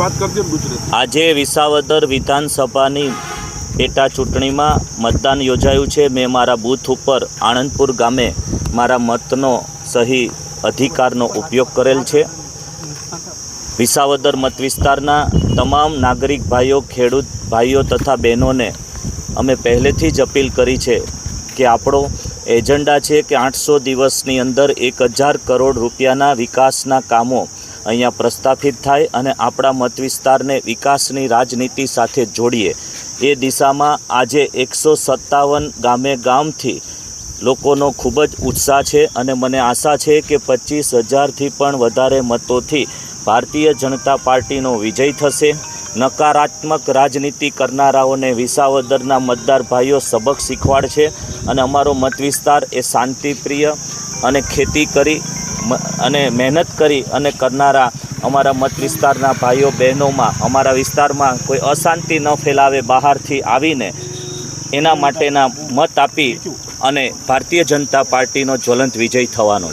વાત કરજો ગુજરાત. આજે વિસાવદર વિધાનસભાની પેટા ચૂંટણીમાં મતદાન યોજાયું છે. મેં મારા બૂથ ઉપર આણંદપુર ગામે મારા મતનો સહી અધિકારનો ઉપયોગ કરેલ છે. વિસાવદર મત વિસ્તારના તમામ નાગરિક ભાઈઓ, ખેડૂત ભાઈઓ તથા બહેનોને અમે પહેલેથી જ અપીલ કરી છે કે આપણો એજન્ડા છે કે આઠસો દિવસની અંદર એક હજાર કરોડ રૂપિયાના વિકાસના કામો અહીંયા પ્રસ્થાપિત થાય અને આપણા મત વિસ્તારને વિકાસની રાજનીતિ સાથે જોડીએ. એ દિશામાં આજે એકસો સત્તાવન ગામે ગામથી લોકોનો ખૂબ જ ઉત્સાહ છે અને મને આશા છે કે પચીસ હજારથી પણ વધારે મતોથી ભારતીય જનતા પાર્ટીનો વિજય થશે. નકારાત્મક રાજનીતિ કરનારાઓને વિસાવદરના મતદાર ભાઈઓ સબક શીખવાડશે અને અમારો મત વિસ્તાર એ શાંતિપ્રિય અને ખેતી કરી અને મહેનત કરી અને કરનારા અમારા મત વિસ્તારના ભાઈઓ, બહેનોમાં, અમારા વિસ્તારમાં કોઈ અશાંતિ ન ફેલાવે બહારથી આવીને એના માટેના મત આપી અને ભારતીય જનતા પાર્ટીનો જ્વલંત વિજય થવાનો